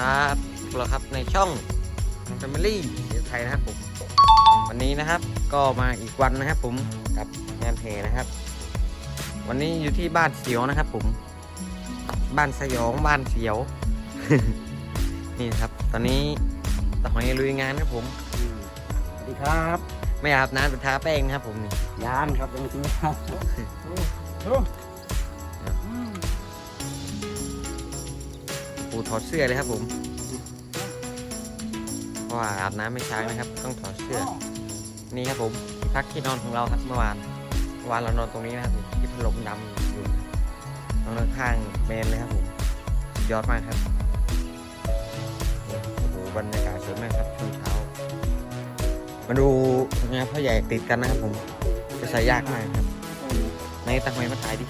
ครับพวกเราครับในช่อง Family เสียไทยนะครับผม วันนี้นะครับก็มาอีกวันนะครับผมกับงานเพนะครับ วันนี้อยู่ที่บ้านเสียวนะครับ ผม บ้านสยองบ้านเสียว นี่นะครับ ตอนนี้ตะหอยลุยงานครับผม สวัสดีครับไม่อาบน้ำเป็นทาแป้งนะครับผมนี่ ยานครับยังจริงครับ ปูถอดเสื้อเลยครับผม เพราะว่าอาบน้ำไม่ช้านะครับ ต้องถอดเสื้อ นี่ครับผมที่พักที่นอนของเราครับเมื่อวานเมื่อวานเรานอนตรงนี้นะครับที่พัดลมดำอยู่นอนข้างเมนเลยครับผมยอดมากครับโอ้โหบรรยากาศสวยมากครับช่วงเช้ามาดูงานพ่อใหญ่ติดกันนะครับผมจะใส่ยากมากครับในตั้งไว้มาถ่ายดิ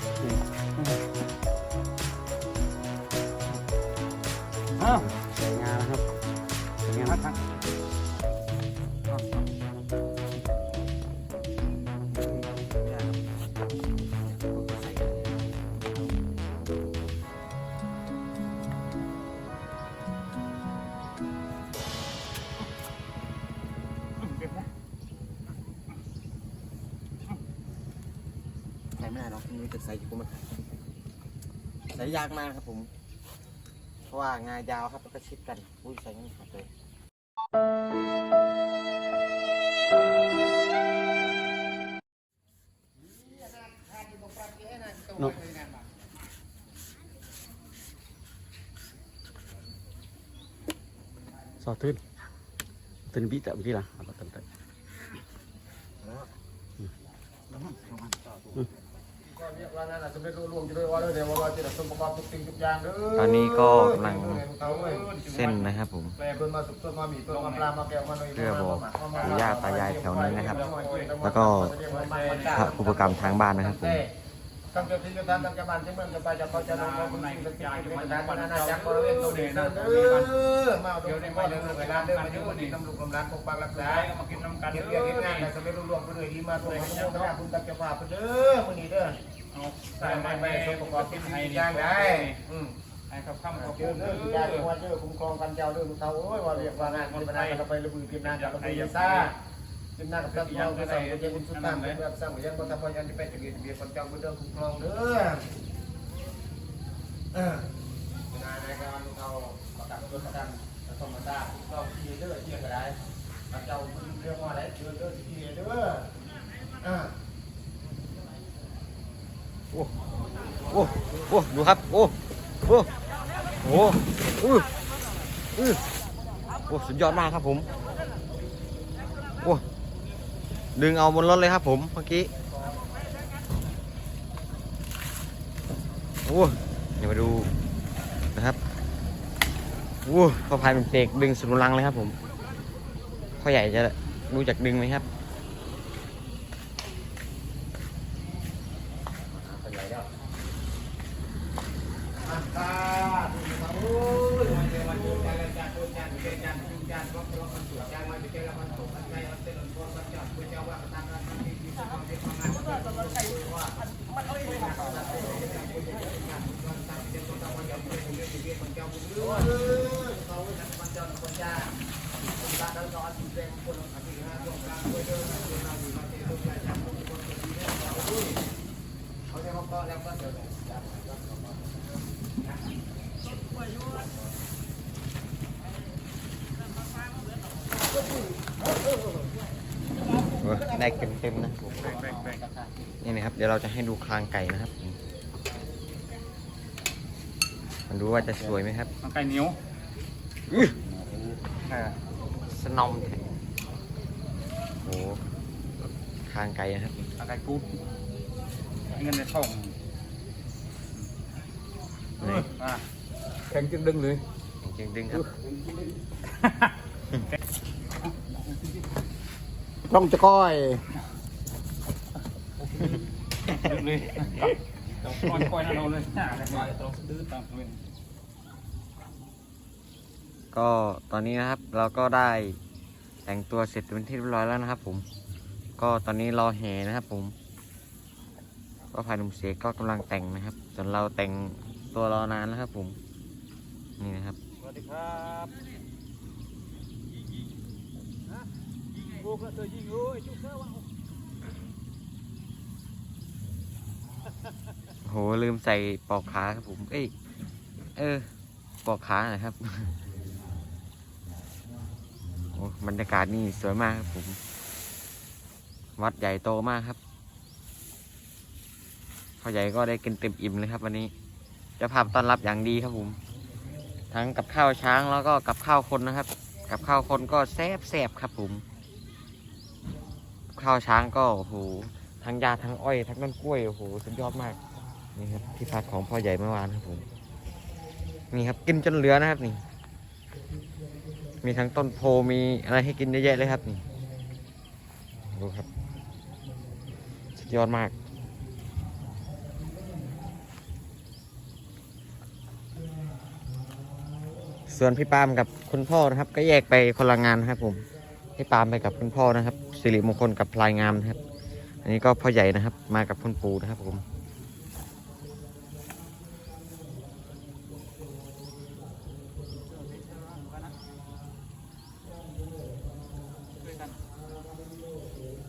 ส่อยู่มาถ่ายใส่ยากมากครับผม เพราะว่างายาวครับแล้วก็ชิดกัน อุ้ยใส่ไม่ขาดเลยเนาะสอดตื้นตื้นบีแต่เมื่อกี้ล่ะอาไปตั้งแต่ ตอนนี้ก็กำลังเส้นนะครับผมเพื่อบอกปู่ย่าตายายแถวนี้นะครับ แล้วก็พระอุปกรรมทางบ้านนะครับผมตั้งแต่ที่จะทำตั้งแต่บ้านที่เมืองจะไปจะเขาจะลงมาบุญสิ่งศักดิ์สิทธิ์ที่เป็นทางนานาจักบริเวณตัวเด่นเด้อมาดูในบ้านเรื่องเวลาเดินมาอยู่นี่ตำรวจกำลังปกปักรักษา กินน้ำกันเรียกงานแต่สำเร็จรุ่งเรืองไปเลยดีมาตัวของพระคุณตักจะพาไปเด้อมื้อนี้เด้อใส่ไม่ไม่สมประกอบเป็นให้ย่างได้อืมให้ครับคำขอบเจคุอณเด้อญาติว่าเจอคุ้มครองกันเจ้าเด้อลูกเฒ่าโอ้ยว่าเรียกว่างานคนบ่ได้เราไประบือเตรียมนานกับระบือซ่าเตรียมนานกับตัดเราก็ใส่เจ้าคุณสุดตั้งเป็นแบบสร้างยังบ่ทำบ่ยังจะไปจะเบียดเบียนคนเจ้าบ่เด้อคุ้มครองเด้อเออเวลาในการเอาประกันตัวประกันผสมมาได้ก็ที่เด้อเที่ยงก็ได้ พระเจ้าคุณเรื่องว่าอะไรเด้อเด้อที่เด้ออ่าโอ้โอ้โอ้ดูครับ โอ้โอ้โอ้อื้ออื้อโอ้สุดยอดมากครับผมโอ้ดึงเอาบนรถเลยครับผมเมื่อกี้โอ้เดี๋ยวมาดูนะครับโอ้พอพายเป็นเปลกดึงสุดลังเลยครับผม พ่อใหญ่จะรู้จักดึงไหมครับ ได้เต็มๆนะนี่นะครับ เดี๋ยวเราจะให้ดูคลางไก่นะครับ มันดูว่าจะสวยไหมครับมันไก่เหนียวอื้อสนอมแท้โอ้โหคลางไก่นะครับมันไก่กูดเงินในช่องนี่ อะแข็งจึงดึงเลยจริงๆดึงครับต้องจะก้อยดึงเลยต้องก้อยก้อยนั่นเอาเลยน่าเลยต้องดื้อตามเลยก็ตอนนี้นะครับ เราก็ได้แต่งตัวเสร็จเป็นที่เรียบร้อยแล้วนะครับผม ก็ตอนนี้รอแห่นะครับผม ก็พายหนุ่มเสกก็กำลังแต่งนะครับ ส่วนเราแต่ง ตัวรอนานแล้วครับผม นี่นะครับเววัสดีครับลูกล้วเธอยิงโอ้ยจุ๊บเธอว่าโหลืมใส่ปอกขาครับผม เอ้ย เออ ปอกขาหนะครับ โอ้บรรยากาศนี่สวยมากครับผม วัดใหญ่โตมากครับพ่อใหญ่ก็ได้กินเต็มอิ่มเลยครับวันนี้ จ้าภาพต้อนรับอย่างดีครับผม ทั้งกับข้าวช้างแล้วก็กับข้าวคนนะครับ กับข้าวคนก็แซ่บแซบครับผมข้าวช้างก็โอ้โหทั้งยาทั้งอ้อย ทั้งต้นกล้วยโอ้โหสุดยอดมากนี่ครับที่พักของพ่อใหญ่เมื่อวานครับผมนี่ครับกินจนเหลือนะครับนี่ มีทั้งต้นโพมีอะไรให้กินเยอะแยะเลยครับนี่ดูครับสุดยอดมาก ส่วนพี่ปามกับคุณพ่อนะครับ ก็แยกไปคนละงานนะครับผมพี่ปามไปกับคุณพ่อนะครับสิริมงคลกับพลายงามนะครับ อันนี้ก็พ่อใหญ่นะครับ มากับคุณปูนะครับผม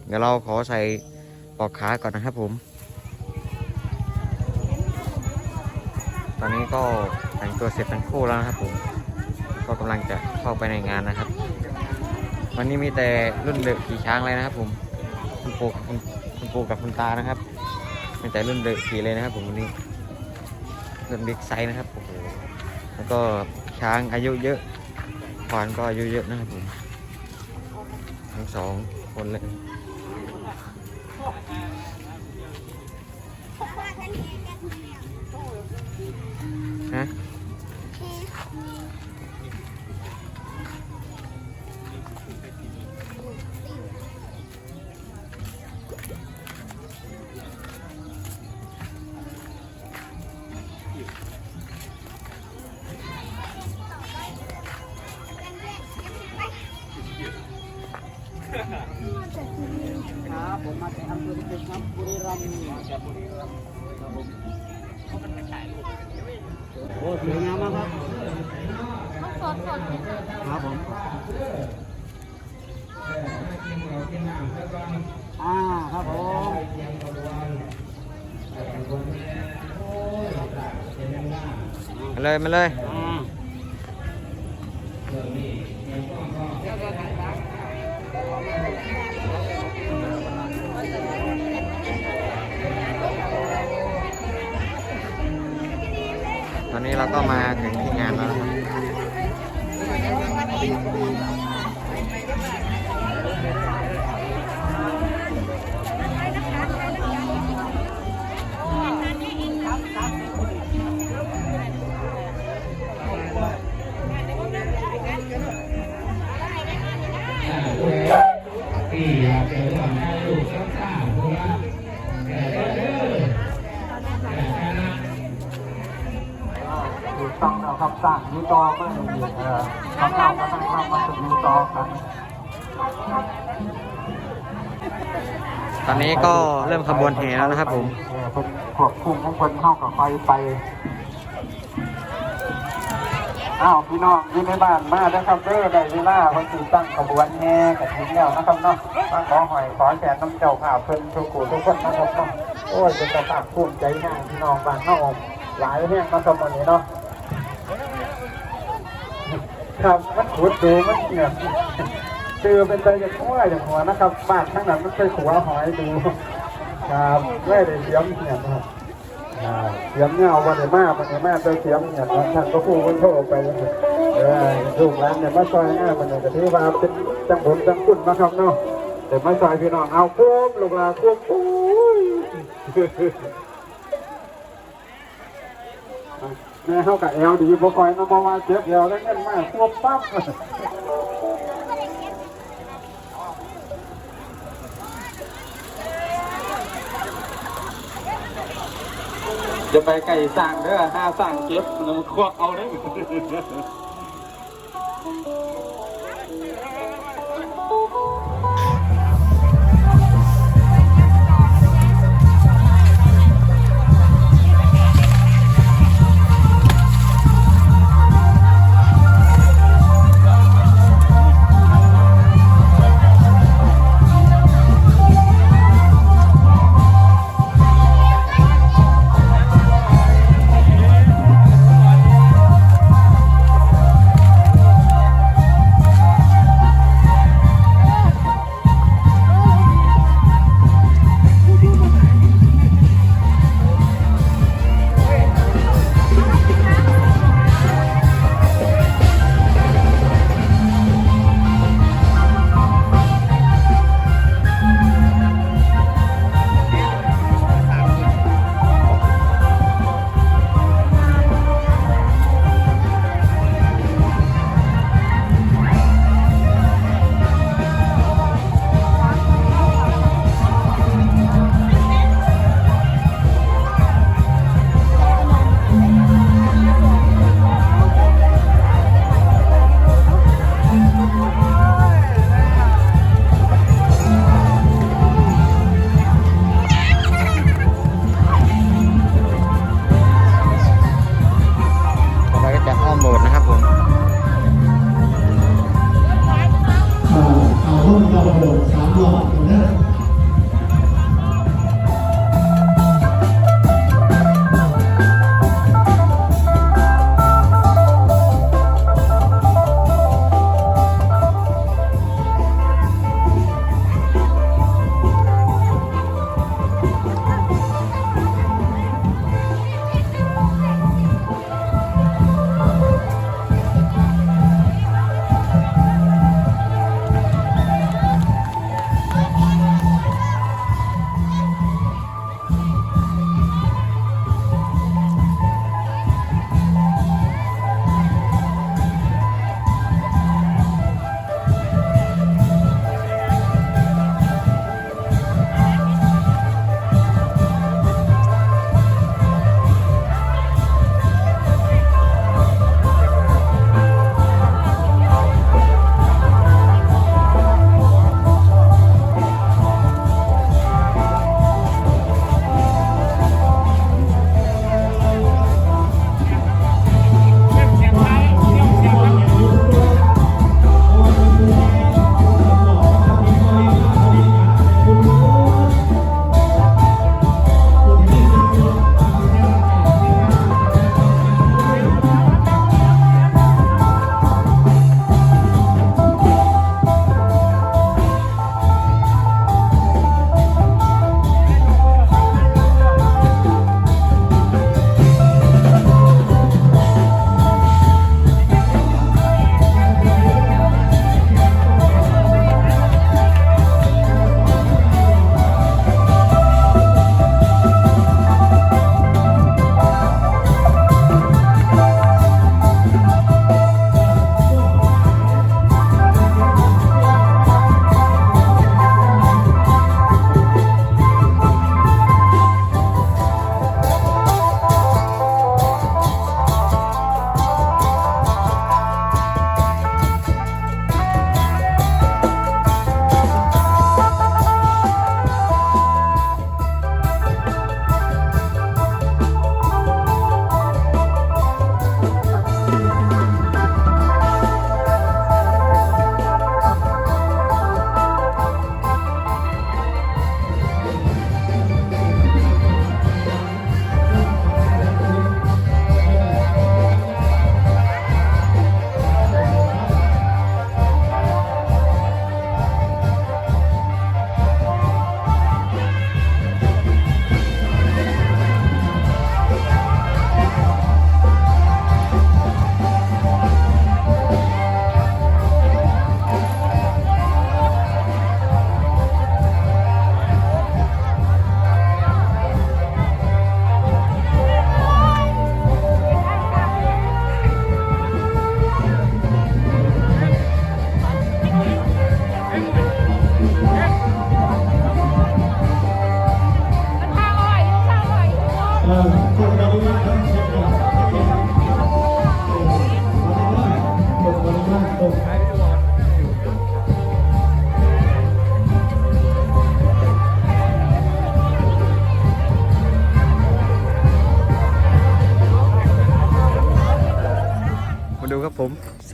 เดี๋ยวเราขอใส่ปลอกขาก่อนนะครับผม ตอนนี้ก็แต่งตัวเสร็จทั้งคู่แล้วนะครับผม ก็กำลังจะเข้าไปในงานนะครับ วันนี้มีแต่รุ่นเดือขี่ช้างเลยนะครับ ผมคุณปู่คุณคุณปู่กับคุณตานะครับมีแต่รุ่นเดือขี่เลยนะครับ ผมวันนี้รุ่นบิ๊กไซส์นะครับโอ้โหแล้วก็ช้างอายุเยอะควานก็อายุเยอะนะครับผมทั้งสองคนเลย ครับผมอ่าครับผมมาเลยมาเลย อนนี้ก็เริ่มขบวนแห่แล้วนะครับผมเป็นควบคุมของคนเข้ากับไฟไปอ้าวพี่น้องยู่ในบ้านมาแล้ครับเด้อได้เวลาวันที่ตั้งขบวนแห่กับถึงแล้วนะครับเนาะมาขอหอยขอแสนน้ำเจ้าข่าวเพิ่นทุกคู่ทุกคนนะครับเนาะโอ้ยเป็นกระปากภูมิใจมากพี่น้องบ้านเฮาหลายแห่งมาสมวันนี้เนาะครับมันขุดดูมันเนี่ย คือเป็นใจจะทั่วอย่างหัวนะครับบ้านทั้งนั้นมันเคยขัวหอยดูครับไม่ได้เสียมเนี่ยครับเสียงเงาวันไหนมาวันไหนมาเจอเสียงเนี่ยท่านก็พูดมันโทรไปเออลูกหลานเนี่ยมาซอยง่ายมันเนี่ยก็ถือว่าเป็นจังผลจังคุณนะครับเนาะแต่มาซอยพี่น้องเอาคุ้มลูกหลานคุ้มโอ้ยแม่เขากับแอลดีบ่คอยน้ำมาว่าเจ็บแอลแล้วเงินมากควบปั๊บ จะไปไก่สั่งเด้อห้าสั่งเก็บแล้วมันควักเอาได้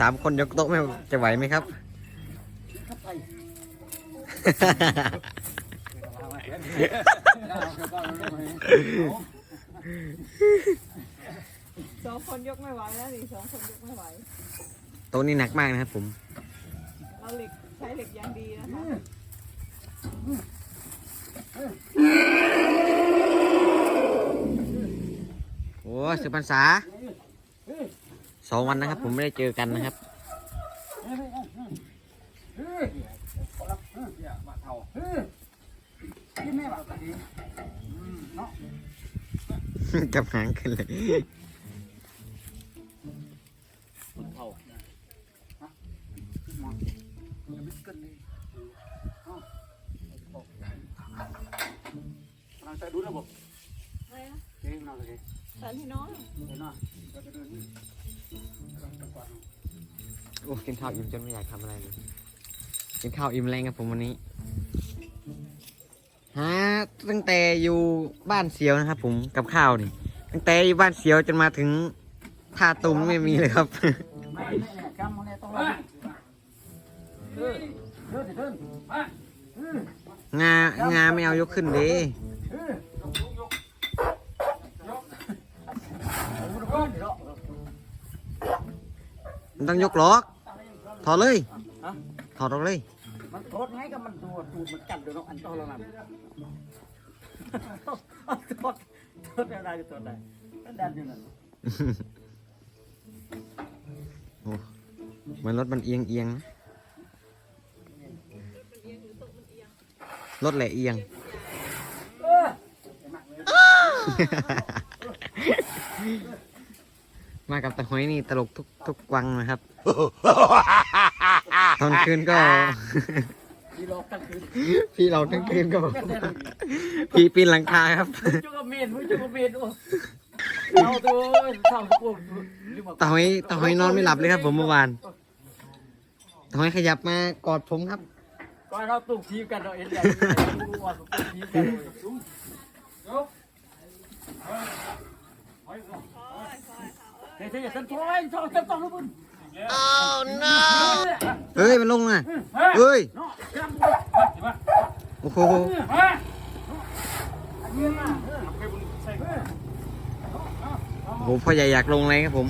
ามคนยกโต๊ะไม่จะไหวไหมครับ สองคนยกไม่ไหวแล้วนี่สองคนยกไม่ไหว โต๊ะนี้หนักมากนะครับผม เราเหล็กใช้เหล็กอย่างดีนะคะโอ้สิบพรรษา สองวันนะครับ ผมไม่ได้เจอกันนะครับกับหางขึ้นเลยเราจะดูระบบอะไรนะเองเราเลยสันที่น้องเห็นไหมเราจะเดินนี่ โอ้กินข้าวอิ่มจนไม่อยากทำอะไรเลยกินข้าวอิ่มแรงครับผมวันนี้ฮะตั้งแต่อยู่บ้านเสียวนะครับ ผมกับข้าวนี่ ตั้งแต่อยู่บ้านเสียวจนมาถึงท่าตุงไม่มีเลยครับไม่ไม่เนี่ยกำมันเนี่ยต้องระเดินเดินเดินงางาไม่เอายกขึ้นเด้ มันต้องยกล็อก ถอดเลยถอดออกเลย มันโทษไงก็มันตัวตูดมันกัดเดี๋ยวน้องอันตอละนั่นโทษโทษอะไรโทษอะไรก็ดันอยู่นั่นโอ้เหมือนรถมันเอียงเอียงนะรถแหละเอียง มากับตะหอยนี่ตลกทุกทุกวังนะครับ ตอนคืนก็ที่หลอกกันคือพี่เราทั้งคืนก็บอกพี่ปีนหลังคาครับจุกเมนมึงจุกเมนโอ้เอาตัวทำพวกตะหอยตะหอยนอนไม่หลับเลยครับ ผมเมื่อวานตะหอยขยับมากอดผมครับก็เราตุกทีกันเราเอ็นใหญ่รู้ว่าตุกทีกันเฮ้ย เฮ้ยฉันโทรเองโทรฉันต้องรู้บุญเอ้ยมันลงนะเอ้ยเนาะจำโอ้โหโอ้โหพ่อใหญ่อยากลงเลยครับผม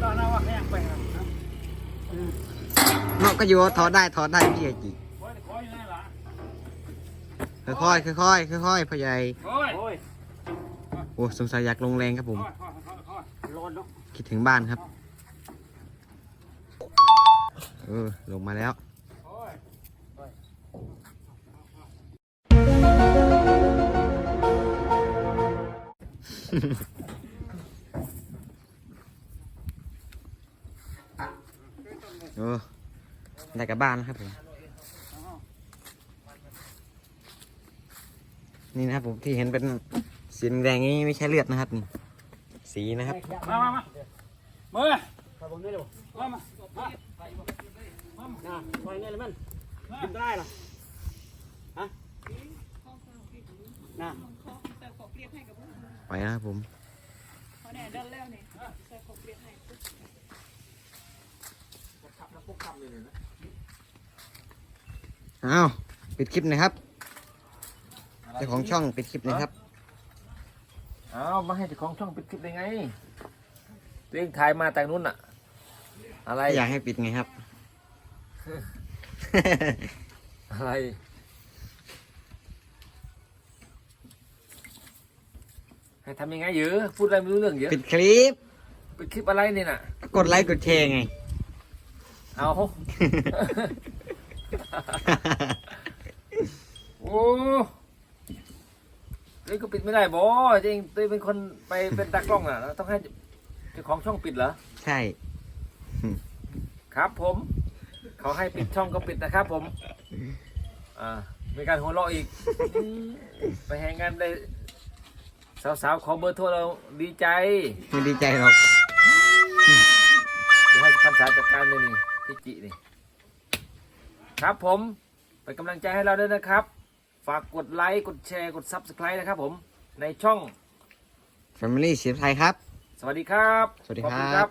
แล้วน่าว่าแห้งไปครับเนาะก็อยู่ว่าถอดได้ถอดได้พี่ใหญ่จี คอยคอยอยู่ไหนล่ะ ค่อยๆค่อยๆค่อยๆพ่อใหญ่คอยโอ้ยโอ้สงสัยอยากลงแรงครับผมคอยคอยคอยคอยร้อนเนาะคิดถึงบ้านครับ เออ ลงมาแล้วคอยเออได้กลับบ้านแล้วครับผม นี่นะครับผมที่เห็นเป็นสีแดงๆนี้ไม่ใช่เลือดนะครับนี่สีนะครับมามามาเมื่อถ้าผมได้เลยมามามานะปล่อยไงเลยมันกินได้หรอฮะนะแต่ขอเปลี่ยนให้กับพวกคุณไปนะครับผมเขาเนี่ยเดินแล้วนี่แต่ขอเปลี่ยนให้อ้าวปิดคลิปหนะครับ เจ้าของช่องปิดคลิปหนะครับ เอามาให้เจ้าของช่องปิดคลิปได้ไงตัวเองถ่ายมาแต่นู้นอะอะไรอยากให้ปิดไงครับ อะไรให้ทำยังไงเยอะพูดอะไรไม่รู้เรื่องเยอะปิดคลิปปิดคลิปอะไรนี่น่ะ กดไลค์กดแชร์ไง เอาโอ้ ตัวเองก็ปิดไม่ได้บอตัวเองตัวเองเป็นคนไปเป็นตากล้องน่ะแล้วต้องให้เจ้าของช่องปิดเหรอ ใช่ ครับผม เขาให้ปิดช่องก็ปิดนะครับผม อ่า มีการหัวเราะอีกอืมไปแหงงานได้ สาวๆ ขอเบอร์โทรเราดีใจ ไม่ดีใจหรอก เดี๋ยวให้คำสารจัดการเลยนี่พี่จินี่ ครับผม เป็นกำลังใจให้เราด้วยนะครับ ฝากกดไลค์กดแชร์กด Subscribe นะครับผมในช่อง Family เสียไทยครับ สวัสดีครับ สวัสดีขอบคคุณรับ